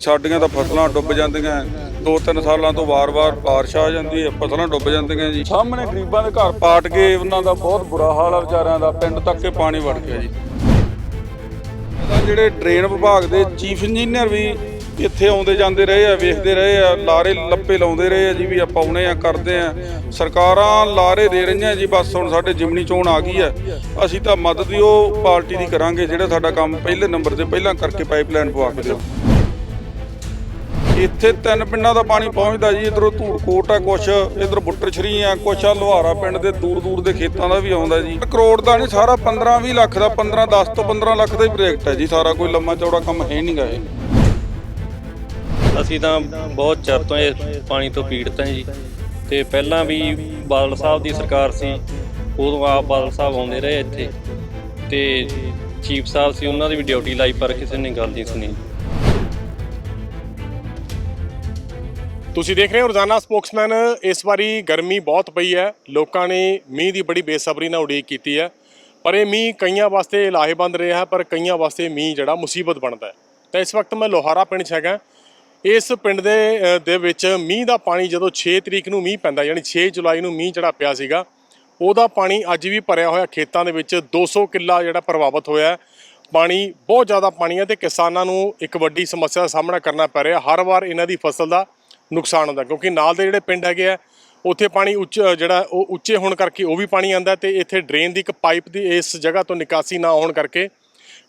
ਸਾਡੀਆਂ ਤਾਂ ਫਸਲਾਂ ਡੁੱਬ ਜਾਂਦੀਆਂ ਦੋ ਤਿੰਨ ਸਾਲਾਂ ਤੋਂ ਵਾਰ-ਵਾਰ ਬਾਰਿਸ਼ ਆ ਜਾਂਦੀ ਹੈ, ਫਸਲਾਂ ਡੁੱਬ ਜਾਂਦੀਆਂ ਜੀ। ਸਾਹਮਣੇ ਗਰੀਬਾਂ ਦੇ ਘਰ ਪਾਟ ਗਏ ਉਹਨਾਂ ਦਾ ਬਹੁਤ ਬੁਰਾ ਹਾਲ ਆ ਵਿਚਾਰਿਆਂ ਦਾ, ਪਿੰਡ ਤੱਕ ਕੇ ਪਾਣੀ ਵੜ ਗਿਆ ਜੀ। ਜਿਹੜੇ ਡਰੇਨ ਵਿਭਾਗ ਦੇ ਚੀਫ ਇੰਜੀਨੀਅਰ ਵੀ ਇੱਥੇ ਆਉਂਦੇ ਜਾਂਦੇ ਰਹੇ ਆ, ਵੇਖਦੇ ਰਹੇ ਆ, ਲਾਰੇ ਲੱਪੇ ਲਾਉਂਦੇ ਰਹੇ ਆ ਜੀ ਵੀ ਆਪਾਂ ਆਉਣੇ ਆ, ਕਰਦੇ ਆ। ਸਰਕਾਰਾਂ ਲਾਰੇ ਦੇ ਰਹੀਆਂ ਜੀ, ਬਸ ਹੁਣ ਸਾਡੇ ਜਿਮਨੀ ਚੋਣ ਆ ਗਈ ਆ ਅਸੀਂ ਤਾਂ ਮਦਦ ਹੀ ਉਹ ਪਾਰਟੀ ਦੀ ਕਰਾਂਗੇ, ਜਿਹੜਾ ਸਾਡਾ ਕੰਮ ਪਹਿਲੇ ਨੰਬਰ ਤੇ ਪਹਿਲਾਂ ਕਰਕੇ ਪਾਈਪਲਾਈਨ ਪਵਾ ਕੇ ਦਿਓ। ਇੱਥੇ ਤਿੰਨ ਪਿੰਡਾਂ ਦਾ ਪਾਣੀ ਪਹੁੰਚਦਾ ਜੀ, ਇਧਰੋਂ ਧੂੜਕੋਟ ਆ ਕੁਛ, ਇਧਰ ਬੁੱਟਰਛਰੀ ਆ ਕੁਛ, ਆ ਲੋਹਾਰਾ ਪਿੰਡ ਦੇ ਦੂਰ ਦੂਰ ਦੇ ਖੇਤਾਂ ਦਾ ਵੀ ਆਉਂਦਾ ਜੀ। ਕਰੋੜ ਦਾ ਨਹੀਂ ਸਾਰਾ 15 20 ਲੱਖ ਦਾ 15 10 ਤੋਂ 15 ਲੱਖ ਦਾ ਹੀ ਪ੍ਰੋਜੈਕਟ ਹੈ ਜੀ, ਸਾਰਾ ਕੋਈ ਲੰਮਾ ਚੌੜਾ ਕੰਮ ਹੈ ਨਹੀਂਗਾ ਇਹ। ਅਸੀਂ ਤਾਂ ਬਹੁਤ ਚਿਰ ਤੋਂ ਇਸ ਪਾਣੀ ਤੋਂ ਪੀੜਤ ਹਾਂ ਜੀ। ਤੇ ਪਹਿਲਾਂ ਵੀ ਬਾਦਲ ਸਾਹਿਬ ਦੀ ਸਰਕਾਰ ਸੀ, ਉਦੋਂ ਆਪ ਬਾਦਲ ਸਾਹਿਬ ਆਉਂਦੇ ਰਹੇ ਇੱਥੇ। ਤੇ ਚੀਫ ਸਾਹਿਬ ਸੀ, ਉਹਨਾਂ ਦੀ ਵੀ ਡਿਊਟੀ ਲਾਈ ਪਰ ਕਿਸੇ ਨੇ ਗੱਲ ਨਹੀਂ ਸੁਣੀ। ਤੁਸੀਂ ਦੇਖ ਰਹੇ ਹੋ ਰੋਜ਼ਾਨਾ ਸਪੋਕਸਮੈਨ, ਇਸ ਵਾਰੀ ਗਰਮੀ ਬਹੁਤ ਪਈ ਹੈ। ਲੋਕਾਂ ਨੇ ਮੀਂਹ ਦੀ ਬੜੀ ਬੇਸਬਰੀ ਨਾਲ ਉਡੀਕ ਕੀਤੀ ਹੈ। ਪਰ ਇਹ ਮੀਂਹ ਕਈਆਂ ਵਾਸਤੇ ਲਾਹੇਵੰਦ ਰਿਹਾ ਪਰ ਕਈਆਂ ਵਾਸਤੇ ਮੀਂਹ ਜਿਹੜਾ ਮੁਸੀਬਤ ਬਣਦਾ ਹੈ। ਤਾਂ ਇਸ ਵਕਤ ਮੈਂ ਲੋਹਾਰਾ ਪਿੰਡ 'ਚ ਹੈਗਾ। ਇਸ ਪਿੰਡ ਦੇ ਦੇ ਵਿੱਚ ਮੀਂਹ ਦਾ ਪਾਣੀ ਜਦੋਂ 6 ਤਰੀਕ ਨੂੰ ਮੀਂਹ ਪੈਂਦਾ, ਯਾਨੀ 6 ਜੁਲਾਈ ਨੂੰ ਮੀਂਹ ਜਿਹੜਾ ਪਿਆ ਸੀਗਾ, ਉਹਦਾ ਪਾਣੀ ਅੱਜ ਵੀ ਭਰਿਆ ਹੋਇਆ ਖੇਤਾਂ ਦੇ ਵਿੱਚ 200 ਕਿੱਲਾ ਜਿਹੜਾ ਪ੍ਰਭਾਵਿਤ ਹੋਇਆ ਪਾਣੀ ਬਹੁਤ ਜ਼ਿਆਦਾ ਪਾਣੀ ਹੈ ਤੇ ਕਿਸਾਨਾਂ ਨੂੰ ਇੱਕ ਵੱਡੀ ਸਮੱਸਿਆ ਦਾ ਸਾਹਮਣਾ ਕਰਨਾ ਪੈ ਰਿਹਾ। ਹਰ ਵਾਰ ਇਹਨਾਂ ਦੀ ਫਸਲ ਦਾ ਨੁਕਸਾਨ ਹੁੰਦਾ, ਕਿਉਂਕਿ ਨਾਲ ਦੇ ਜਿਹੜੇ ਪਿੰਡ ਹੈਗੇ ਆ, ਉੱਥੇ ਪਾਣੀ ਉੱਚ, ਜਿਹੜਾ ਉਹ ਉੱਚੇ ਹੋਣ ਕਰਕੇ ਉਹ ਵੀ ਪਾਣੀ ਆਂਦਾ ਤੇ ਇੱਥੇ ਡਰੇਨ ਦੀ ਇੱਕ ਪਾਈਪ ਦੀ ਇਸ ਜਗ੍ਹਾ ਤੋਂ ਨਿਕਾਸੀ ਨਾ ਹੋਣ ਕਰਕੇ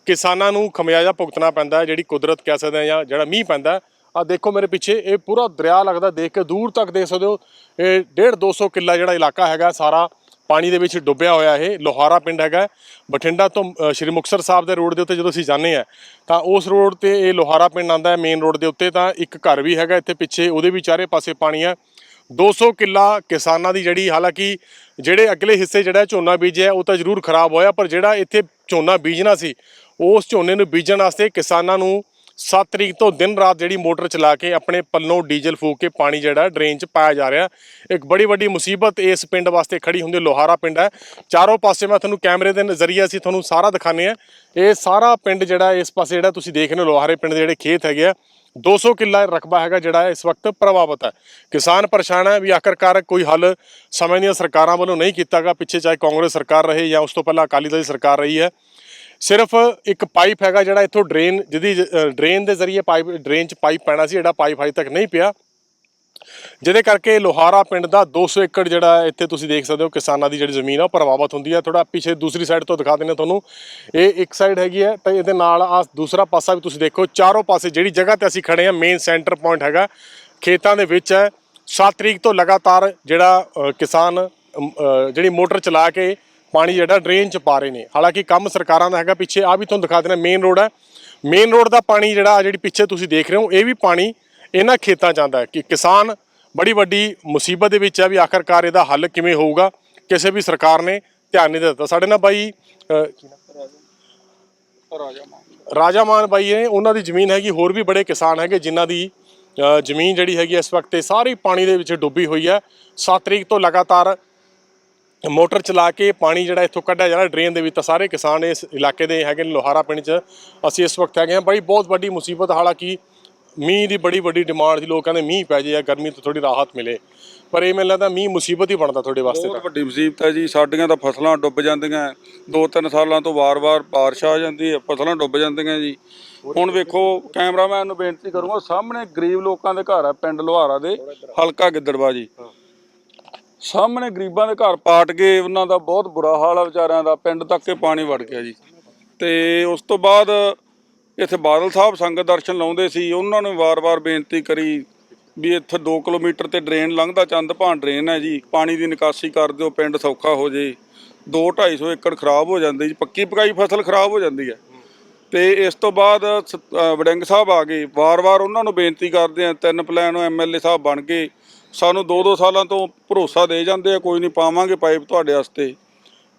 ਕਿਸਾਨਾਂ ਨੂੰ ਖਮਿਆਜਾ ਭੁਗਤਣਾ ਪੈਂਦਾ ਜਿਹੜੀ ਕੁਦਰਤ ਕਹਿ ਸਕਦੇ ਆ ਜਾਂ ਜਿਹੜਾ ਮੀਂਹ ਪੈਂਦਾ ਆ ਦੇਖੋ ਮੇਰੇ ਪਿੱਛੇ, ਇਹ ਪੂਰਾ ਦਰਿਆ ਲੱਗਦਾ ਦੇਖ ਕੇ ਦੂਰ ਤੱਕ ਦੇਖ ਸਕਦੇ ਹੋ, ਇਹ 1.5 200 ਕਿੱਲਾ ਜਿਹੜਾ ਇਲਾਕਾ ਹੈਗਾ ਸਾਰਾ। ਪਾਣੀ ਦੇ ਵਿੱਚ ਡੁੱਬਿਆ ਹੋਇਆ ਇਹ, ਲੋਹਾਰਾ ਪਿੰਡ ਹੈਗਾ ਬਠਿੰਡਾ ਤੋਂ ਸ਼੍ਰੀ ਮੁਕਤਸਰ ਸਾਹਿਬ ਦੇ ਰੋਡ ਦੇ ਉੱਤੇ ਜਦੋਂ ਅਸੀਂ ਜਾਂਦੇ ਆ ਤਾਂ ਉਸ ਰੋਡ ਤੇ ਇਹ ਲੋਹਾਰਾ ਪਿੰਡ ਆਂਦਾ ਹੈ ਮੇਨ ਰੋਡ ਦੇ ਉੱਤੇ, ਤਾਂ ਇੱਕ ਘਰ ਵੀ ਹੈਗਾ ਇੱਥੇ ਪਿੱਛੇ, ਉਹਦੇ ਵੀ ਚਾਰੇ ਪਾਸੇ ਪਾਣੀ ਹੈ। 200 ਕਿੱਲਾ ਕਿਸਾਨਾਂ ਦੀ ਜਿਹੜੀ, ਹਾਲਾਂਕਿ ਜਿਹੜੇ ਅਗਲੇ ਹਿੱਸੇ ਜਿਹੜਾ ਝੋਨਾ ਬੀਜਿਆ, ਉਹ ਤਾਂ ਜ਼ਰੂਰ ਖਰਾਬ ਹੋਇਆ, ਪਰ ਜਿਹੜਾ ਇੱਥੇ ਝੋਨਾ ਬੀਜਣਾ ਸੀ, ਉਸ ਝੋਨੇ ਨੂੰ ਬੀਜਣ ਵਾਸਤੇ ਕਿਸਾਨਾਂ ਨੂੰ 7 ਤਰੀਕ ਤੋਂ ਦਿਨ ਰਾਤ ਜਿਹੜੀ ਮੋਟਰ ਚਲਾ ਕੇ ਆਪਣੇ ਪੱਲੋਂ ਡੀਜ਼ਲ ਫੂਕ ਕੇ ਪਾਣੀ ਜਿਹੜਾ ਡਰੇਨ 'ਚ ਪਾਇਆ ਜਾ ਰਿਹਾ। ਇੱਕ ਬੜੀ ਵੱਡੀ ਮੁਸੀਬਤ ਇਸ ਪਿੰਡ ਵਾਸਤੇ ਖੜੀ ਹੁੰਦੀ ਲੋਹਾਰਾ ਪਿੰਡ ਹੈ। ਚਾਰੋਂ ਪਾਸੇ ਮੈਂ ਤੁਹਾਨੂੰ ਕੈਮਰੇ ਦੇ ਨਜ਼ਰੀਏ ਅਸੀਂ ਤੁਹਾਨੂੰ ਸਾਰਾ ਦਿਖਾਣੇ ਆ ਇਹ ਸਾਰਾ ਪਿੰਡ ਜਿਹੜਾ ਇਸ ਪਾਸੇ ਜਿਹੜਾ ਤੁਸੀਂ ਦੇਖ ਰਹੇ ਹੋ, ਲੋਹਾਰੇ ਪਿੰਡ ਦੇ ਜਿਹੜੇ ਖੇਤ ਹੈਗੇ ਆ 200 ਕਿੱਲਾ ਰਕਬਾ ਹੈਗਾ ਜਿਹੜਾ ਇਸ ਵਕਤ ਪ੍ਰਭਾਵਿਤ ਹੈ। ਕਿਸਾਨ ਪਰੇਸ਼ਾਨ ਹੈ ਵੀ ਆਖਰਕਾਰ ਕੋਈ ਹੱਲ ਸਮੇਂ ਦੀਆਂ ਸਰਕਾਰਾਂ ਵੱਲੋਂ ਨਹੀਂ ਕੀਤਾਗਾ ਪਿੱਛੇ ਚਾਹੇ ਕਾਂਗਰਸ ਸਰਕਾਰ ਰਹੇ ਜਾਂ ਉਸ ਤੋਂ ਪਹਿਲਾਂ ਅਕਾਲੀ ਦਲ ਦੀ ਸਰਕਾਰ ਰਹੀ ਹੈ ਸਿਰਫ ਇੱਕ ਪਾਈਪ ਹੈਗਾ ਜਿਹੜਾ ਇੱਥੋਂ ਡਰੇਨ, ਜਿਹਦੀ ਡਰੇਨ ਦੇ ਜ਼ਰੀਏ ਪਾਈਪ, ਡਰੇਨ 'ਚ ਪਾਈਪ ਪੈਣਾ ਸੀ, ਜਿਹੜਾ ਪਾਈਪ ਹਜੇ ਤੱਕ ਨਹੀਂ ਪਿਆ। ਜਿਹਦੇ ਕਰਕੇ ਲੋਹਾਰਾ ਪਿੰਡ ਦਾ 200 ਏਕੜ ਜਿਹੜਾ ਇੱਥੇ ਤੁਸੀਂ ਦੇਖ ਸਕਦੇ ਹੋ, ਕਿਸਾਨਾਂ ਦੀ ਜਿਹੜੀ ਜ਼ਮੀਨ ਆ, ਉਹ ਪ੍ਰਭਾਵਿਤ ਹੁੰਦੀ ਹੈ ਥੋੜਾ ਪਿੱਛੇ ਦੂਸਰੀ ਸਾਈਡ ਤੋਂ ਦਿਖਾ ਦਿੰਦੇ ਤੁਹਾਨੂੰ। ਇਹ ਇੱਕ ਸਾਈਡ ਹੈਗੀ ਹੈ ਤੇ ਇਹਦੇ ਨਾਲ ਆ ਦੂਸਰਾ ਪਾਸਾ ਵੀ ਤੁਸੀਂ ਦੇਖੋ, ਚਾਰੋਂ ਪਾਸੇ ਜਿਹੜੀ ਜਗ੍ਹਾ ਤੇ ਅਸੀਂ ਖੜੇ ਆ ਮੇਨ ਸੈਂਟਰ ਪੁਆਇੰਟ ਹੈਗਾ, ਖੇਤਾਂ ਦੇ ਵਿੱਚ ਹੈ। 7 ਤਰੀਕ ਤੋਂ ਲਗਾਤਾਰ ਜਿਹੜਾ ਕਿਸਾਨ ਜਿਹੜੀ ਮੋਟਰ ਚਲਾ ਕੇ ਪਾਣੀ ਜਿਹੜਾ ਡਰੇਨ ਚ ਪਾ ਰਹੇ ਨੇ। ਹਾਲਾਂਕਿ ਕੰਮ ਸਰਕਾਰਾਂ ਦਾ ਹੈਗਾ, ਪਿੱਛੇ ਆ ਵੀ ਤੁਹਾਨੂੰ ਦਿਖਾ ਦਿੰਦਾ ਮੇਨ ਰੋਡ ਹੈ। ਮੇਨ ਰੋਡ ਦਾ ਪਾਣੀ ਜਿਹੜਾ ਆਹ ਜਿਹੜੀ ਪਿੱਛੇ ਤੁਸੀਂ ਦੇਖ ਰਹੇ ਹੋ, ਇਹ ਵੀ ਪਾਣੀ ਇਹਨਾਂ ਖੇਤਾਂ 'ਚ ਆਉਂਦਾ ਕਿ ਕਿਸਾਨ ਬੜੀ ਵੱਡੀ ਮੁਸੀਬਤ ਦੇ ਵਿੱਚ ਹੈ ਵੀ ਆਖਰਕਾਰ ਇਹਦਾ ਹੱਲ ਕਿਵੇਂ ਹੋਊਗਾ, ਕਿਸੇ ਵੀ ਸਰਕਾਰ ਨੇ ਧਿਆਨ ਨਹੀਂ ਦਿੱਤਾ। ਸਾਡੇ ਨਾਲ ਬਾਈ ਰਾਜਾ ਮਾਨ ਬਾਈ ਨੇ, ਉਹਨਾਂ ਦੀ ਜ਼ਮੀਨ ਹੈਗੀ, ਹੋਰ ਵੀ ਬੜੇ ਕਿਸਾਨ ਹੈਗੇ, ਜਿਨ੍ਹਾਂ ਦੀ ਜ਼ਮੀਨ ਜਿਹੜੀ ਹੈਗੀ ਇਸ ਵਕਤ ਇਹ ਸਾਰੀ ਪਾਣੀ ਦੇ ਵਿੱਚ ਡੁੱਬੀ ਹੋਈ ਹੈ। 7 ਤਰੀਕ ਤੋਂ ਲਗਾਤਾਰ ਮੋਟਰ ਚਲਾ ਕੇ ਪਾਣੀ ਜਿਹੜਾ ਇੱਥੋਂ ਕੱਢਿਆ ਜਾਣਾ ਡਰੇਨ ਦੇ ਵਿੱਚ ਤਾਂ ਸਾਰੇ ਕਿਸਾਨ ਇਸ ਇਲਾਕੇ ਦੇ ਹੈਗੇ ਨੇ, ਲੋਹਾਰਾ ਪਿੰਡ 'ਚ ਅਸੀਂ ਇਸ ਵਕਤ ਹੈਗੇ ਹਾਂ। ਬੜੀ ਬਹੁਤ ਵੱਡੀ ਮੁਸੀਬਤ, ਹਾਲਾਂਕਿ ਮੀਂਹ ਦੀ ਬੜੀ ਵੱਡੀ ਡਿਮਾਂਡ ਸੀ, ਲੋਕਾਂ ਕਹਿੰਦੇ ਮੀਂਹ ਪੈ ਜਾਏ ਜਾਂ ਗਰਮੀ ਤੋਂ ਥੋੜੀ ਰਾਹਤ ਮਿਲੇ। ਪਰ ਇਹ ਮੈਨੂੰ ਲੱਗਦਾ ਮੀਂਹ ਮੁਸੀਬਤ ਹੀ ਬਣਦਾ ਤੁਹਾਡੇ ਵਾਸਤੇ ਬਹੁਤ ਵੱਡੀ ਮੁਸੀਬਤ ਹੈ ਜੀ, ਸਾਡੀਆਂ ਤਾਂ ਫਸਲਾਂ ਡੁੱਬ ਜਾਂਦੀਆਂ ਦੋ ਤਿੰਨ ਸਾਲਾਂ ਤੋਂ ਵਾਰ-ਵਾਰ ਬਾਰਿਸ਼ ਆ ਜਾਂਦੀ ਹੈ, ਫਸਲਾਂ ਡੁੱਬ ਜਾਂਦੀਆਂ ਜੀ। ਹੁਣ ਵੇਖੋ, ਕੈਮਰਾਮੈਨ ਨੂੰ ਬੇਨਤੀ ਕਰੂੰਗਾ, ਸਾਹਮਣੇ ਗਰੀਬ ਲੋਕਾਂ ਦੇ ਘਰ ਆ, ਪਿੰਡ ਲੋਹਾਰਾ ਦੇ, ਹਲਕਾ ਗਿੱਦੜਵਾ ਜੀ। ਸਾਹਮਣੇ ਗਰੀਬਾਂ ਦੇ ਘਰ ਪਾਟ ਗਏ ਉਹਨਾਂ ਦਾ ਬਹੁਤ ਬੁਰਾ ਹਾਲ ਆ ਵਿਚਾਰਿਆਂ ਦਾ ਪਿੰਡ ਤੱਕ ਕੇ ਪਾਣੀ ਵੜ ਗਿਆ ਜੀ। ਤੇ ਉਸ ਤੋਂ ਬਾਅਦ ਇੱਥੇ ਬਾਦਲ ਸਾਹਿਬ ਸੰਗਤ ਦਰਸ਼ਨ ਲਾਉਂਦੇ ਸੀ ਉਹਨਾਂ ਨੂੰ ਵਾਰ-ਵਾਰ ਬੇਨਤੀ ਕਰੀ ਵੀ ਇੱਥੇ 2 ਕਿਲੋਮੀਟਰ ਤੇ ਡਰੇਨ ਲੰਘਦਾ ਚੰਦ ਭਾਂ ਡਰੇਨ ਹੈ ਜੀ ਪਾਣੀ ਦੀ ਨਿਕਾਸੀ ਕਰ ਦਿਓ ਪਿੰਡ ਸੌਖਾ ਹੋ ਜੇ 2 250 ਏਕੜ ਖਰਾਬ ਹੋ ਜਾਂਦੀ ਜੀ ਪੱਕੀ ਪਕਾਈ ਫਸਲ ਖਰਾਬ ਹੋ ਜਾਂਦੀ ਹੈ। ਤੇ ਇਸ ਤੋਂ ਬਾਅਦ ਸ- ਅ, ਵੜਿੰਗ ਸਾਹਿਬ ਆ ਗਏ ਵਾਰ-ਵਾਰ ਉਹਨਾਂ ਨੂੰ ਬੇਨਤੀ ਕਰਦੇ ਆ ਤਿੰਨ ਪਲਾਨ ਐਮਐਲਏ ਸਾਹਿਬ ਬਣ ਗਏ ਸਾਨੂੰ 2-2 ਸਾਲਾਂ ਤੋਂ ਭਰੋਸਾ ਦੇ ਜਾਂਦੇ ਆ ਕੋਈ ਨਹੀਂ ਪਾਵਾਂਗੇ ਪਾਈਪ ਤੁਹਾਡੇ ਵਾਸਤੇ।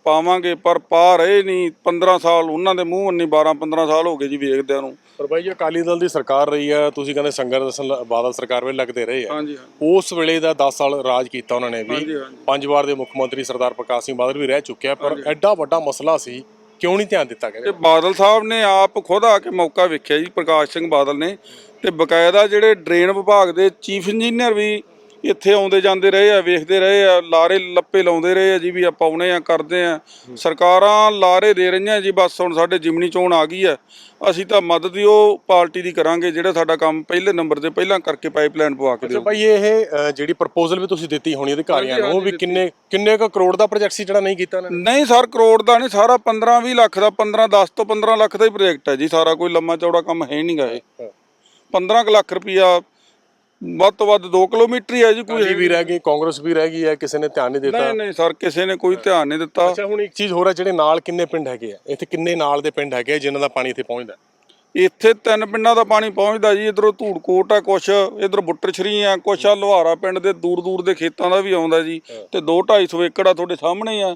ਪਾਵਾਂਗੇ ਪਰ ਪਾ ਰਹੇ ਨਹੀਂ। 15 ਸਾਲ ਉਹਨਾਂ ਦੇ ਮੂੰਹ ਅੰਨੀ 12-15 ਸਾਲ ਹੋ ਗਏ ਜੀ ਵੇਖਦਿਆਂ ਨੂੰ। ਪਰ ਬਾਈ ਜੀ ਅਕਾਲੀ ਦਲ ਦੀ ਸਰਕਾਰ ਰਹੀ ਹੈ ਤੁਸੀਂ ਕਹਿੰਦੇ ਸੰਗਤ ਬਾਦਲ ਸਰਕਾਰ ਵੇਲੇ ਲੱਗਦੇ ਰਹੇ ਆ। ਹਾਂਜੀ ਉਸ ਵੇਲੇ ਦਾ 10 ਸਾਲ ਰਾਜ ਕੀਤਾ ਉਹਨਾਂ ਨੇ ਵੀ। ਹਾਂਜੀ, ਹਾਂਜੀ। ਪੰਜ ਵਾਰ ਦੇ ਮੁੱਖ ਮੰਤਰੀ ਸਰਦਾਰ ਪ੍ਰਕਾਸ਼ ਸਿੰਘ ਬਾਦਲ ਵੀ ਰਹਿ ਚੁੱਕਿਆ ਪਰ ਐਡਾ ਵੱਡਾ ਮਸਲਾ ਸੀ ਕਿਉਂ ਨਹੀਂ ਧਿਆਨ ਦਿੱਤਾ ਤੇ ਗਿਆ ਬਾਦਲ ਸਾਹਿਬ ਨੇ ਆਪ ਖੁਦ ਆ ਕੇ ਮੌਕਾ ਵੇਖਿਆ ਜੀ ਪ੍ਰਕਾਸ਼ ਸਿੰਘ ਬਾਦਲ ਨੇ। ਤੇ ਬਕਾਇਦਾ ਜਿਹੜੇ ਡਰੇਨ ਵਿਭਾਗ ਦੇ ਚੀਫ ਇੰਜੀਨੀਅਰ ਵੀ ਇੱਥੇ ਆਉਂਦੇ ਜਾਂਦੇ ਰਹੇ ਆ ਵੇਖਦੇ ਰਹੇ ਆ ਲਾਰੇ ਲੱਪੇ ਲਾਉਂਦੇ ਰਹੇ ਆ ਜੀ ਵੀ ਆਪਾਂ ਆਉਣੇ ਆ ਕਰਦੇ ਆ। ਸਰਕਾਰਾਂ ਲਾਰੇ ਦੇ ਰਹੀਆਂ ਜੀ ਬਸ ਹੁਣ ਸਾਡੇ ਜਿਮਨੀ ਚੋਣ ਆ ਗਈ ਆ। ਅਸੀਂ ਤਾਂ ਮਦਦ ਹੀ ਉਹ ਪਾਰਟੀ ਦੀ ਕਰਾਂਗੇ ਜਿਹੜਾ ਸਾਡਾ ਕੰਮ ਪਹਿਲੇ ਨੰਬਰ ਤੇ ਪਹਿਲਾਂ ਕਰਕੇ ਪਾਈਪਲਾਈਨ ਪਵਾ ਕੇ ਅੱਛਾ ਦਿਓ। ਭਾਈ ਇਹ ਜਿਹੜੀ ਪ੍ਰਪੋਜ਼ਲ ਵੀ ਤੁਸੀਂ ਦਿੱਤੀ ਹੋਣੀ ਅਧਿਕਾਰੀਆਂ ਨੂੰ ਵੀ ਕਿੰਨੇ ਕਿੰਨੇ ਕੁ ਕਰੋੜ ਦਾ ਪ੍ਰੋਜੈਕਟ ਸੀ ਜਿਹੜਾ ਨਹੀਂ ਕੀਤਾ ਇਹਨਾਂ ਨੇ? ਨਹੀਂ ਸਰ ਕਰੋੜ ਦਾ ਨਹੀਂ ਸਾਰਾ 15 20 ਲੱਖ ਦਾ 15 10 ਤੋਂ 15 ਲੱਖ ਦਾ ਹੀ ਪ੍ਰੋਜੈਕਟ ਹੈ ਜੀ ਸਾਰਾ ਕੋਈ ਲੰਮਾ ਚੌੜਾ ਕੰਮ ਹੈ ਨਹੀਂਗਾ ਇਹ। 15 ਕੁ ਲੱਖ ਰੁਪਇਆ ਵੱਧ ਤੋਂ ਵੱਧ 2 ਕਿਲੋਮੀਟਰ ਹੀ ਹੈ ਜੀ ਕੋਈ। ਵੀ ਰਹਿ ਗਈ ਕਾਂਗਰਸ ਵੀ ਰਹਿ ਗਈ ਹੈ ਕਿਸੇ ਨੇ ਧਿਆਨ ਨਹੀਂ ਦਿੱਤਾ। ਨਹੀਂ ਨਹੀਂ ਸਰ ਕਿਸੇ ਨੇ ਕੋਈ ਧਿਆਨ ਨਹੀਂ ਦਿੱਤਾ। ਅੱਛਾ ਹੁਣ ਇੱਕ ਚੀਜ਼ ਹੋਰ ਹੈ ਜਿਹੜੇ ਨਾਲ ਕਿੰਨੇ ਪਿੰਡ ਹੈਗੇ ਆ? ਇੱਥੇ ਕਿੰਨੇ ਨਾਲ ਦੇ ਪਿੰਡ ਹੈਗੇ ਆ ਜਿਨ੍ਹਾਂ ਦਾ ਪਾਣੀ ਇੱਥੇ ਪਹੁੰਚਦਾ? ਇੱਥੇ ਤਿੰਨ ਪਿੰਡਾਂ ਦਾ ਪਾਣੀ ਪਹੁੰਚਦਾ ਜੀ ਇਧਰੋਂ ਧੂੜਕੋਟ ਆ ਕੁਛ ਇਧਰ ਬੁੱਟਰਛਰੀ ਆ ਕੁਛ ਆ ਲੋਹਾਰਾ ਪਿੰਡ ਦੇ ਦੂਰ ਦੂਰ ਦੇ ਖੇਤਾਂ ਦਾ ਵੀ ਆਉਂਦਾ ਜੀ। ਤੇ 2 250 ਏਕੜ ਆ ਤੁਹਾਡੇ ਸਾਹਮਣੇ ਆ।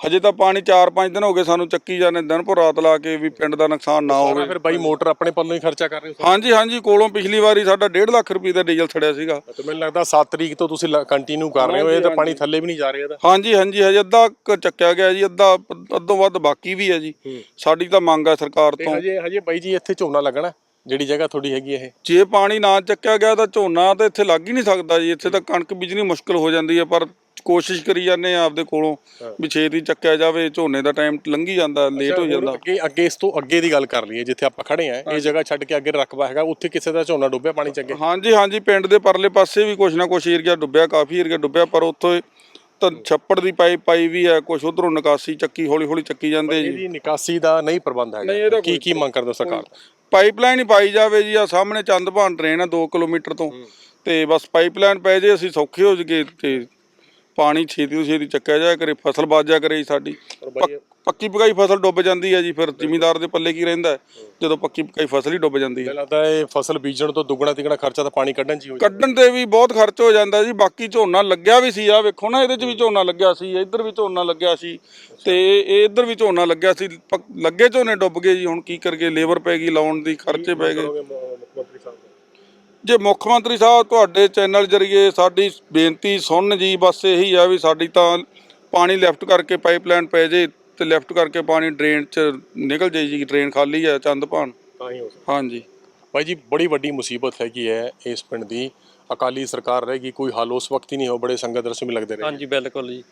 ਹਜੇ ਤਾਂ ਪਾਣੀ 4-5 ਦਿਨ ਹੋ ਗਏ ਸਾਨੂੰ ਚੱਕੀ ਜਾਂਦੇ ਦਿਨ ਭਰ ਰਾਤ ਲਾ ਕੇ ਵੀ ਪਿੰਡ ਦਾ ਨੁਕਸਾਨ ਨਾ ਹੋਵੇ। ਫਿਰ ਬਾਈ ਮੋਟਰ ਆਪਣੇ ਪੱਲੋਂ ਹੀ ਖਰਚਾ ਕਰ ਰਹੇ ਹੋ ਹਾਂਜੀ ਹਾਂਜੀ ਕੋਲੋਂ ਪਿਛਲੀ ਵਾਰੀ ਸਾਡਾ 1.5 ਲੱਖ ਰੁਪਏ ਦਾ ਡੀਜ਼ਲ ਛੜਿਆ ਸੀਗਾ। ਤੇ ਮੈਨੂੰ ਲੱਗਦਾ 7 ਤਰੀਕ ਤੋਂ ਤੁਸੀਂ ਕੰਟੀਨਿਊ ਕਰ ਰਹੇ ਹੋ ਇਹ ਤਾਂ ਪਾਣੀ ਥੱਲੇ ਵੀ ਨਹੀਂ ਜਾ ਰਿਹਾ ਇਹਦਾ। ਹਾਂਜੀ ਹਾਂਜੀ ਹਜੇ ਅੱਧਾ ਚੱਕਿਆ ਗਿਆ ਜੀ ਅੱਧਾ ਅੱਧੋਂ ਵੱਧ ਬਾਕੀ ਵੀ ਹੈ ਜੀ। ਸਾਡੀ ਤਾਂ ਮੰਗ ਹੈ ਸਰਕਾਰ ਤੇ। ਹਜੇ ਹਜੇ ਬਾਈ ਜੀ ਇੱਥੇ ਝੋਨਾ ਲੱਗਣਾ ਜਿਹੜੀ ਜਗ੍ਹਾ ਤੁਹਾਡੀ ਹੈਗੀ ਇਹ। ਜੇ ਪਾਣੀ ਨਾ ਚੱਕਿਆ ਗਿਆ ਤਾਂ ਝੋਨਾ ਤਾਂ ਇੱਥੇ ਲੱਗ ਹੀ ਨਹੀਂ ਸਕਦਾ ਜੀ ਇੱਥੇ ਤਾਂ ਕਣਕ ਬੀਜਣੀ ਮੁਸ਼ਕਲ ਹੋ ਜਾਂਦੀ ਹੈ ਪਰ ਕੋਸ਼ਿਸ਼ ਕਰੀ ਜਾਂਦੇ ਆ ਆਪਦੇ ਕੋਲੋਂ ਵੀ ਛੇਤੀ ਚੱਕਿਆ ਜਾਵੇ ਝੋਨੇ ਦਾ ਟਾਈਮ ਲੰਘੀ ਜਾਂਦਾ ਲੇਟ ਹੋ ਜਾਂਦਾ। ਅੱਗੇ ਅੱਗੇ ਇਸ ਤੋਂ ਅੱਗੇ ਦੀ ਗੱਲ ਕਰ ਲਈਏ ਜਿੱਥੇ ਆਪਾਂ ਖੜੇ ਆ ਇਹ ਜਗ੍ਹਾ ਛੱਡ ਕੇ ਅੱਗੇ ਰਕਬਾ ਹੈਗਾ ਉੱਥੇ ਕਿਸੇ ਦਾ ਝੋਨਾ ਡੁੱਬਿਆ ਪਾਣੀ ਚ ਅੱਗੇ ਹਾਂਜੀ ਹਾਂਜੀ ਪਿੰਡ ਦੇ ਪਰਲੇ ਪਾਸੇ ਵੀ ਕੁਛ ਨਾ ਕੁਛ ਏਰੀਆ ਡੁੱਬਿਆ ਕਾਫੀ ਏਰੀਆ ਡੁੱਬਿਆ ਪਰ ਉੱਥੇ ਤਾਂ ਛੱਪੜ ਦੀ ਪਾਈਪ ਪਾਈ ਵੀ ਹੈ ਕੁਛ ਉਧਰੋਂ ਨਿਕਾਸੀ ਚੱਕੀ ਹੌਲੀ ਹੌਲੀ ਚੱਕੀ ਜਾਂਦੇ ਜੀ। ਇਹਦੀ ਨਿਕਾਸੀ ਦਾ ਨਹੀਂ ਪ੍ਰਬੰਧ ਹੈਗਾ। ਕੀ ਕੀ ਮੰਗ ਕਰਦੇ ਸਰਕਾਰ? ਪਾਈਪਲਾਈਨ ਹੀ ਪਾਈ ਜਾਵੇ ਜੀ ਆ ਸਾਹਮਣੇ ਚੰਦਭਾਨ ਟ੍ਰੇਨ ਆ 2 ਕਿਲੋਮੀਟਰ ਤੋਂ। ਤੇ ਬਸ ਪਾਈਪਲਾਈਨ ਪੈ ਜੇ ਅਸੀਂ ਸੌਖੇ ਹੋ ਜਗੇ ਤੇ ਪਾਣੀ ਛੇਤੀ ਤੋਂ ਛੇਤੀ ਚੱਕਿਆ ਜਾਇਆ ਕਰੇ ਫਸਲ ਬਾਜਿਆ ਕਰੇ ਜੀ ਸਾਡੀ। ਪੱਕ- ਪੱਕੀ ਪਕਾਈ ਫਸਲ ਡੁੱਬ ਜਾਂਦੀ ਹੈ ਜੀ ਫਿਰ ਜ਼ਿਮੀਂਦਾਰ ਦੇ ਪੱਲੇ ਕੀ ਰਹਿੰਦਾ ਹੈ? ਜਦੋਂ ਪੱਕੀ ਪਕਾਈ ਫਸਲ ਹੀ ਡੁੱਬ ਜਾਂਦੀ ਹੈ। ਮੈਨੂੰ ਲੱਗਦਾ ਇਹ ਫਸਲ ਬੀਜਣ ਤੋਂ ਦੁੱਗਣਾ ਤਿਗਣਾ ਖਰਚਾ ਤਾਂ ਪਾਣੀ ਕੱਢਣ ਚ ਹੀ ਹੋ ਜਾਂਦਾ। ਕੱਢਣ ਤੇ ਵੀ ਬਹੁਤ ਖਰਚ ਹੋ ਜਾਂਦਾ ਜੀ ਬਾਕੀ ਝੋਨਾ ਲੱਗਿਆ ਵੀ ਸੀ ਆ ਵੇਖੋ ਨਾ ਇਹਦੇ 'ਚ ਵੀ ਝੋਨਾ ਲੱਗਿਆ ਸੀ ਇੱਧਰ ਵੀ ਝੋਨਾ ਲੱਗਿਆ ਸੀ ਤੇ ਇਹ ਇੱਧਰ ਵੀ ਝੋਨਾ ਲੱਗਿਆ ਸੀ ਪੱਕ- ਲੱਗੇ ਝੋਨੇ ਡੁੱਬ ਗਏ ਜੀ ਹੁਣ ਕੀ ਕਰਗੇ ਲੇਬਰ ਪੈ ਗਈ ਲਾਉਣ ਦੀ ਖਰਚੇ ਪੈ ਗਏ। ਜੇ ਮੁੱਖ ਮੰਤਰੀ ਸਾਹਿਬ ਤੁਹਾਡੇ ਚੈਨਲ ਜਰੀਏ ਸਾਡੀ ਬੇਨਤੀ ਸੁਣਨ ਜੀ ਬਸ ਇਹੀ ਆ ਵੀ ਸਾਡੀ ਤਾਂ ਪਾਣੀ ਲੈਫਟ ਕਰਕੇ ਪਾਈਪਲਾਈਨ ਪੈ ਜੇ ਤੇ ਲੈਫਟ ਕਰਕੇ ਪਾਣੀ ਡਰੇਨ 'ਚ ਨਿਕਲ ਜਾਈ ਜੀ ਡਰੇਨ ਖਾਲੀ ਆ ਚੰਦਪਾਨ ਤਾਂ ਹੀ ਹੋ ਸਕਦਾ। ਹਾਂਜੀ। ਭਾਈ ਜੀ ਬੜੀ ਵੱਡੀ ਮੁਸੀਬਤ ਹੈਗੀ ਹੈ ਇਸ ਪਿੰਡ ਦੀ। ਅਕਾਲੀ ਸਰਕਾਰ ਰਹੇਗੀ ਕੋਈ ਹੱਲ ਉਸ ਵਕਤ ਹੀ ਨਹੀਂ ਹੋ ਬੜੇ ਸੰਗਤ ਵੀ ਲੱਗਦੇ ਰਹੇ। ਹਾਂਜੀ ਬਿਲਕੁਲ ਜੀ।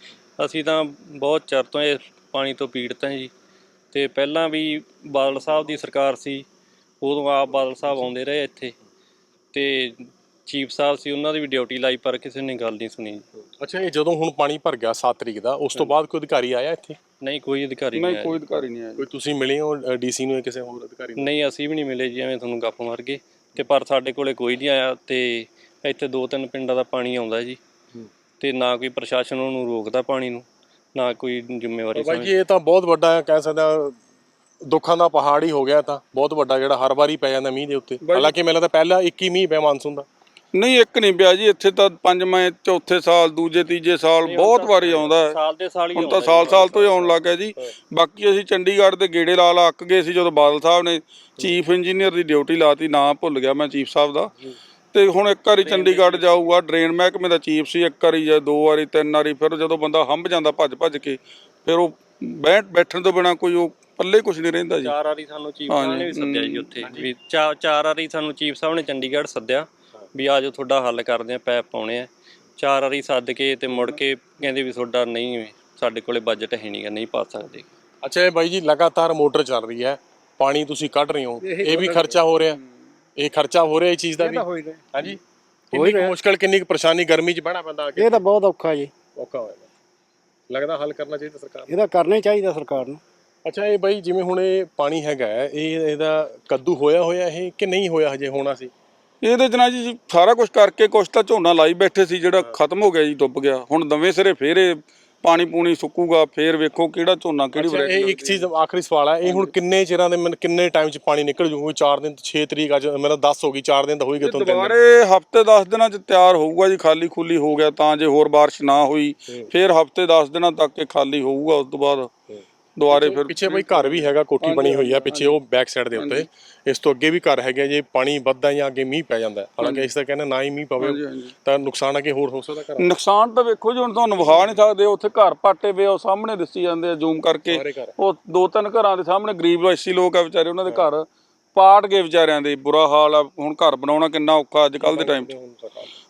ਅਸੀਂ ਤਾਂ ਬਹੁਤ ਚਿਰ ਤੋਂ ਇਸ ਪਾਣੀ ਤੋਂ ਪੀੜਤ ਹਾਂ ਜੀ। ਤੇ ਪਹਿਲਾਂ ਵੀ ਬਾਦਲ ਸਾਹਿਬ ਦੀ ਸਰਕਾਰ ਸੀ ਉਦੋਂ ਆਪ ਬਾਦਲ ਸਾਹਿਬ ਆਉਂਦੇ ਰਹੇ ਇੱਥੇ। ਤੇ ਚੀਫ ਸਾਹਿਬ ਸੀ ਉਹਨਾਂ ਦੀ ਵੀ ਡਿਊਟੀ ਲਾਈ ਪਰ ਕਿਸੇ ਨੇ ਗੱਲ ਨਹੀਂ ਸੁਣੀ। ਅੱਛਾ ਇਹ ਜਦੋਂ ਹੁਣ ਪਾਣੀ ਭਰ ਗਿਆ 7 ਤਰੀਕ ਦਾ ਉਸ ਤੋਂ ਬਾਅਦ ਕੋਈ ਅਧਿਕਾਰੀ ਆਇਆ ਇੱਥੇ? ਨਹੀਂ ਕੋਈ ਅਧਿਕਾਰੀ ਨਹੀਂ ਨਹੀਂ ਆਇਆ। ਕੋਈ ਅਧਿਕਾਰੀ ਨਹੀਂ ਆਇਆ। ਕੋਈ ਤੁਸੀਂ ਮਿਲੇ ਹੋ ਡੀਸੀ ਨੂੰ ਜਾਂ ਕਿਸੇ ਹੋਰ ਅਧਿਕਾਰੀ ਨੂੰ? ਨਹੀਂ ਅਸੀਂ ਵੀ ਨਹੀਂ ਮਿਲੇ ਜੀ ਐਵੇਂ ਤੁਹਾਨੂੰ ਗੱਪ ਮਾਰ ਗਏ। ਤੇ ਪਰ ਸਾਡੇ ਕੋਲੇ ਕੋਈ ਨਹੀਂ ਆਇਆ ਤੇ ਇੱਥੇ ਦੋ ਤਿੰਨ ਪਿੰਡਾਂ ਦਾ ਪਾਣੀ ਆਉਂਦਾ ਜੀ। ਤੇ ਨਾ ਕੋਈ ਪ੍ਰਸ਼ਾਸਨ ਉਹਨੂੰ ਰੋਕਦਾ ਪਾਣੀ ਨੂੰ ਨਾ ਕੋਈ ਜ਼ਿੰਮੇਵਾਰੀ ਭਾਈ ਸਮਝ ਜੀ ਇਹ ਤਾਂ ਬਹੁਤ ਵੱਡਾ ਕਹਿ ਸਕਦਾ ਦੁੱਖਾਂ ਦਾ ਪਹਾੜ ਹੀ ਹੋ ਗਿਆ ਤਾਂ। ਬਹੁਤ ਵੱਡਾ ਜਿਹੜਾ ਹਰ ਵਾਰੀ ਪੈ ਜਾਂਦਾ ਮੀਂਹ ਦੇ ਉੱਤੇ। ਹਾਲਾਂਕਿ ਮੈਨੂੰ ਲੱਗਦਾ ਪਹਿਲਾ 21 ਮੀਂਹ ਪਿਆ ਮਾਨਸੂਨ ਦਾ। ਨਹੀਂ ਇੱਕ ਨਹੀਂ ਪਿਆ ਜੀ। ਇੱਥੇ ਤਾਂ ਪੰਜਵੇਂ ਚੌਥੇ ਸਾਲ ਦੂਜੇ ਤੀਜੇ ਸਾਲ ਬਹੁਤ ਵਾਰੀ ਆਉਂਦਾ ਹੈ। ਸਾਲ ਦੇ ਸਾਲ ਹੀ ਹੁਣ ਤਾਂ ਸਾਲ ਸਾਲ ਤੋਂ ਹੀ ਆਉਣ ਲੱਗ ਗਿਆ ਜੀ। ਬਾਕੀ ਅਸੀਂ ਚੰਡੀਗੜ੍ਹ ਦੇ ਗੇੜੇ ਲਾ ਲਾ ਅੱਕ ਗਏ ਸੀ ਜਦੋਂ ਬਾਦਲ ਸਾਹਿਬ ਨੇ ਚੀਫ ਇੰਜੀਨੀਅਰ ਦੀ ਡਿਊਟੀ ਲਾਤੀ ਨਾਂ ਭੁੱਲ ਗਿਆ ਮੈਂ ਚੀਫ ਸਾਹਿਬ ਦਾ। ਤੇ ਹੁਣ ਇੱਕ ਵਾਰੀ ਚੰਡੀਗੜ੍ਹ ਜਾਊਗਾ ਡਰੇਨ ਮਹਿਕਮੇ ਦਾ ਚੀਫ ਸੀ ਇੱਕ ਵਾਰੀ ਜਾਂ ਦੋ ਵਾਰੀ ਤਿੰਨ ਵਾਰੀ ਫਿਰ ਜਦੋਂ ਬੰਦਾ ਹੰਭ ਜਾਂਦਾ ਭੱਜ ਭੱਜ ਕੇ ਫਿਰ ਉਹ ਬੈਠ ਬੈਠਣ ਤੋਂ ਬਿਨਾ ਕੋਈ ਉਹ ਪੱਲੇ ਕੁਝ ਨਹੀਂ ਰਹਿੰਦਾ ਜੀ। ਚਾਰ ਵਾਰੀ ਸਾਨੂੰ ਚੀਫ ਸਾਹਿਬ ਨੇ ਵੀ ਸੱਦਿਆ ਜੀ ਉੱਥੇ। ਵੀ ਚਾ- ਚਾਰ ਵਾਰੀ ਸਾਨੂੰ ਚੀਫ ਸਾਹਿਬ ਨੇ ਚੰਡੀਗੜ੍ਹ ਸੱਦਿਆ ਵੀ ਆਜੋ ਤੁਹਾਡਾ ਹੱਲ ਕਰਦੇ ਆ ਪੈਪ ਪਾਉਣੇ ਆ। ਚਾਰ ਵਾਰੀ ਸੱਦ ਕੇ ਤੇ ਮੁੜ ਕੇ ਕਹਿੰਦੇ ਵੀ ਤੁਹਾਡਾ ਨਹੀਂ ਸਾਡੇ ਕੋਲੇ ਬਜਟ ਹੈ ਨਹੀਂਗਾ ਨਹੀਂ ਪਾ ਸਕਦੇ। ਅੱਛਾ ਇਹ ਬਾਈ ਜੀ ਲਗਾਤਾਰ ਮੋਟਰ ਚੱਲ ਰਹੀ ਹੈ ਪਾਣੀ ਤੁਸੀਂ ਕੱਢ ਰਹੇ ਹੋ ਇਹ ਵੀ ਖਰਚਾ ਹੋ ਰਿਹਾ। ਇਹ ਖਰਚਾ ਹੋ ਰਿਹਾ ਇਹ ਚੀਜ਼ ਦਾ ਵੀ? ਹਾਂਜੀ। ਕਿੰਨੀ ਕੁ ਮੁਸ਼ਕਲ ਕਿੰਨੀ ਕੁ ਪਰੇਸ਼ਾਨੀ ਗਰਮੀ 'ਚ ਬਹਿਣਾ ਪੈਂਦਾ ਆ ਕੇ ਇਹ ਤਾਂ ਬਹੁਤ ਔਖਾ ਜੀ। ਔਖਾ ਹੋਇਆ। ਲੱਗਦਾ ਹੱਲ ਕਰਨਾ ਚਾਹੀਦਾ ਸਰਕਾਰ ਨੂੰ। ਇਹਦਾ ਕਰਨਾ ਹੀ ਚਾਹੀਦਾ ਸਰਕਾਰ ਨੂੰ। ਅੱਛਾ ਇਹ ਬਾਈ ਜਿਵੇਂ ਹੁਣ ਇਹ ਪਾਣੀ ਹੈਗਾ ਹੈ, ਇਹ ਇਹਦਾ ਕੱਦੂ ਹੋਇਆ ਹੋਇਆ ਇਹ ਕਿ ਨਹੀਂ ਹੋਇਆ ਹਜੇ ਹੋਣਾ ਸੀ? ਇਹਦੇ ਨਾ ਜੀ ਸਾਰਾ ਕੁਝ ਕਰਕੇ ਕੁਛ ਤਾਂ ਝੋਨਾ ਲਾਈ ਬੈਠੇ ਸੀ ਜਿਹੜਾ ਖਤਮ ਹੋ ਗਿਆ ਜੀ ਡੁੱਬ ਗਿਆ। ਹੁਣ ਦਵੇਂ ਸਿਰੇ ਫੇਰ ਇਹ ਪਾਣੀ ਪੂਣੀ ਸੁੱਕੂਗਾ ਫੇਰ ਵੇਖੋ ਕਿਹੜਾ ਝੋਨਾ ਕਿਹੜੀ ਅੱਛਾ variety ਇਹ ਇੱਕ ਚੀਜ਼ ਆਖਰੀ ਸਵਾਲ ਹੈ ਇਹ ਹੁਣ ਕਿੰਨੇ ਚਿਰਾਂ ਦੇ ਮਨ- ਕਿੰਨੇ ਟਾਈਮ 'ਚ ਪਾਣੀ ਨਿਕਲ ਜੂ? ਕੋਈ 4 ਦਿਨ 6 ਤਰੀਕ ਅੱਜ ਮੇਰਾ 10 ਹੋ ਗਈ 4 ਦਿਨ ਤਾਂ ਹੋਈ ਗਏ ਤੁਹਾਨੂੰ ਤਿੰਨ ਦਿਨ ਦੁਬਾਰੇ ਹਫ਼ਤੇ 10 ਦਿਨਾਂ ਚ ਤਿਆਰ ਹੋਊਗਾ ਜੀ ਖਾਲੀ ਖੁੱਲੀ ਹੋ ਗਿਆ ਤਾਂ ਜੇ ਹੋਰ ਬਾਰਿਸ਼ ਨਾ ਹੋਈ ਫੇਰ ਹਫ਼ਤੇ 10 ਦਿਨਾਂ ਤੱਕ ਇਹ ਖਾਲੀ ਹੋਊਗਾ ਉਸ ਤੋਂ ਬਾਅਦ ਦੁਆਰੇ ਫਿਰ ਪਿੱਛੇ ਬਈ ਘਰ ਵੀ ਹੈਗਾ ਕੋਠੀ ਬਣੀ ਹੋਈ ਆ ਪਿੱਛੇ ਉਹ ਬੈਕ ਸਾਈਡ ਦੇ ਉੱਤੇ। ਇਸ ਤੋਂ ਅੱਗੇ ਵੀ ਘਰ ਹੈਗੇ ਜੇ ਪਾਣੀ ਵੱਧਦਾ ਜਾਂ ਅੱਗੇ ਮੀਂਹ ਪੈ ਜਾਂਦਾ। ਹਾਲਾਂਕਿ ਇਸ ਦਾ ਕਹਿੰਦੇ ਨਾ ਹੀ ਮੀਂਹ ਪਵੇ ਤਾਂ ਨੁਕਸਾਨ ਅੱਗੇ ਹੋਰ ਹੋ ਸਕਦਾ ਘਰ? ਨੁਕਸਾਨ ਤਾਂ ਵੇਖੋ ਜੀ ਹੁਣ ਤੁਹਾਨੂੰ ਵਿਖਾ ਨਹੀਂ ਸਕਦੇ ਉੱਥੇ ਘਰ ਪਾਟੇ ਵੇ ਉਹ ਸਾਹਮਣੇ ਦਿਸੀ ਜਾਂਦੇ ਆ ਜ਼ੂਮ ਕਰਕੇ। ਉਹ ਦੋ ਤਿੰਨ ਘਰਾਂ ਦੇ ਸਾਹਮਣੇ ਗਰੀਬ ਵਾਸੀ ਲੋਕ ਆ ਵਿਚਾਰੇ ਉਹਨਾਂ ਦੇ ਘਰ ਪਾਟ ਗਏ ਵਿਚਾਰਿਆਂ ਦੇ ਬੁਰਾ ਹਾਲ ਆ ਹੁਣ ਘਰ ਬਣਾਉਣਾ ਕਿੰਨਾ ਔਖਾ ਅੱਜ ਕੱਲ ਦੇ ਟਾਈਮ 'ਚ।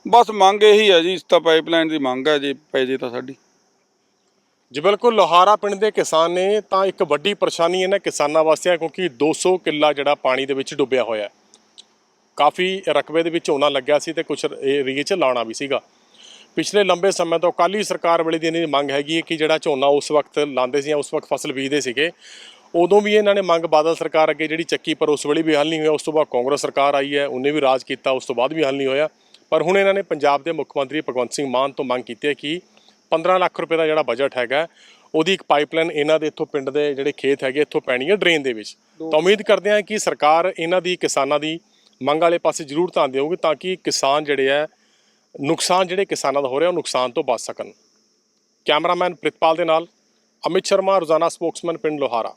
ਬਸ ਮੰਗ ਇਹੀ ਹੈ ਜੀ ਇਸ ਤਾਂ ਪਾਈਪਲਾਈਨ ਦੀ ਮੰਗ ਹੈ ਜੀ ਪੈ ਜੇ ਤਾਂ ਸਾਡੀ। ਜੀ ਬਿਲਕੁਲ, ਲੋਹਾਰਾ ਪਿੰਡ ਦੇ ਕਿਸਾਨ ਨੇ ਤਾਂ ਇੱਕ ਵੱਡੀ ਪਰੇਸ਼ਾਨੀ ਇਹਨਾਂ ਕਿਸਾਨਾਂ ਵਾਸਤੇ ਹੈ ਕਿਉਂਕਿ 200 ਕਿੱਲਾ ਜਿਹੜਾ ਪਾਣੀ ਦੇ ਵਿੱਚ ਡੁੱਬਿਆ ਹੋਇਆ ਹੈ। ਕਾਫੀ ਰਕਬੇ ਦੇ ਵਿੱਚ ਝੋਨਾ ਲੱਗਿਆ ਸੀ ਤੇ ਕੁਝ ਏਰੀਏ 'ਚ ਲਾਉਣਾ ਵੀ ਸੀਗਾ। ਪਿਛਲੇ ਲੰਬੇ ਸਮੇਂ ਤੋਂ ਅਕਾਲੀ ਸਰਕਾਰ ਵੇਲੇ ਦੀ ਇਹਨਾਂ ਦੀ ਮੰਗ ਹੈਗੀ ਹੈ ਕਿ ਜਿਹੜਾ ਝੋਨਾ ਉਸ ਵਕਤ ਲਾਉਂਦੇ ਸੀ ਜਾਂ ਉਸ ਵਕਤ ਫਸਲ ਬੀਜਦੇ ਸੀਗੇ, ਉਦੋਂ ਵੀ ਇਹਨਾਂ ਨੇ ਮੰਗ ਬਾਦਲ ਸਰਕਾਰ ਅੱਗੇ ਜਿਹੜੀ ਚੱਕੀ ਪਰ ਉਸ ਵੇਲੇ ਵੀ ਹੱਲ ਨਹੀਂ ਹੋਇਆ। ਉਸ ਤੋਂ ਬਾਅਦ ਕਾਂਗਰਸ ਸਰਕਾਰ ਆਈ ਹੈ, ਉਹਨੇ ਵੀ ਰਾਜ ਕੀਤਾ, ਉਸ ਤੋਂ ਬਾਅਦ ਵੀ ਹੱਲ ਨਹੀਂ ਹੋਇਆ। ਪਰ ਹੁਣ ਇਹਨਾਂ ਨੇ ਪੰਜਾਬ ਦੇ ਮੁੱਖ ਮੰਤਰੀ ਭਗਵੰਤ ਸਿੰਘ ਮਾਨ ਤੋਂ ਮੰਗ ਕੀਤੀ ਹੈ ਕਿ 15 ਲੱਖ ਰੁਪਏ ਦਾ ਜਿਹੜਾ ਬਜਟ ਹੈਗਾ ਉਹਦੀ ਇੱਕ ਪਾਈਪਲਾਈਨ ਇਹਨਾਂ ਦੇ ਇੱਥੋਂ ਪਿੰਡ ਦੇ ਜਿਹੜੇ ਖੇਤ ਹੈਗੇ ਇੱਥੋਂ ਪੈਣੀ ਹੈ ਡਰੇਨ ਦੇ ਵਿੱਚ। ਤਾਂ ਉਮੀਦ ਕਰਦੇ ਹਾਂ ਕਿ ਸਰਕਾਰ ਇਹਨਾਂ ਦੀ ਕਿਸਾਨਾਂ ਦੀ ਮੰਗ ਵਾਲੇ ਪਾਸੇ ਜ਼ਰੂਰ ਧਿਆਨ ਦੇਊਗੀ ਤਾਂ ਕਿ ਕਿਸਾਨ ਜਿਹੜੇ ਹੈ ਨੁਕਸਾਨ ਜਿਹੜੇ ਕਿਸਾਨਾਂ ਦਾ ਹੋ ਰਿਹਾ ਉਹ ਨੁਕਸਾਨ ਤੋਂ ਬਚ ਸਕਣ। ਕੈਮਰਾਮੈਨ ਪ੍ਰਿਤਪਾਲ ਦੇ ਨਾਲ ਅਮਿਤ ਸ਼ਰਮਾ ਰੋਜ਼ਾਨਾ ਸਪੋਕਸਮੈਨ ਪਿੰਡ ਲੋਹਾਰਾ।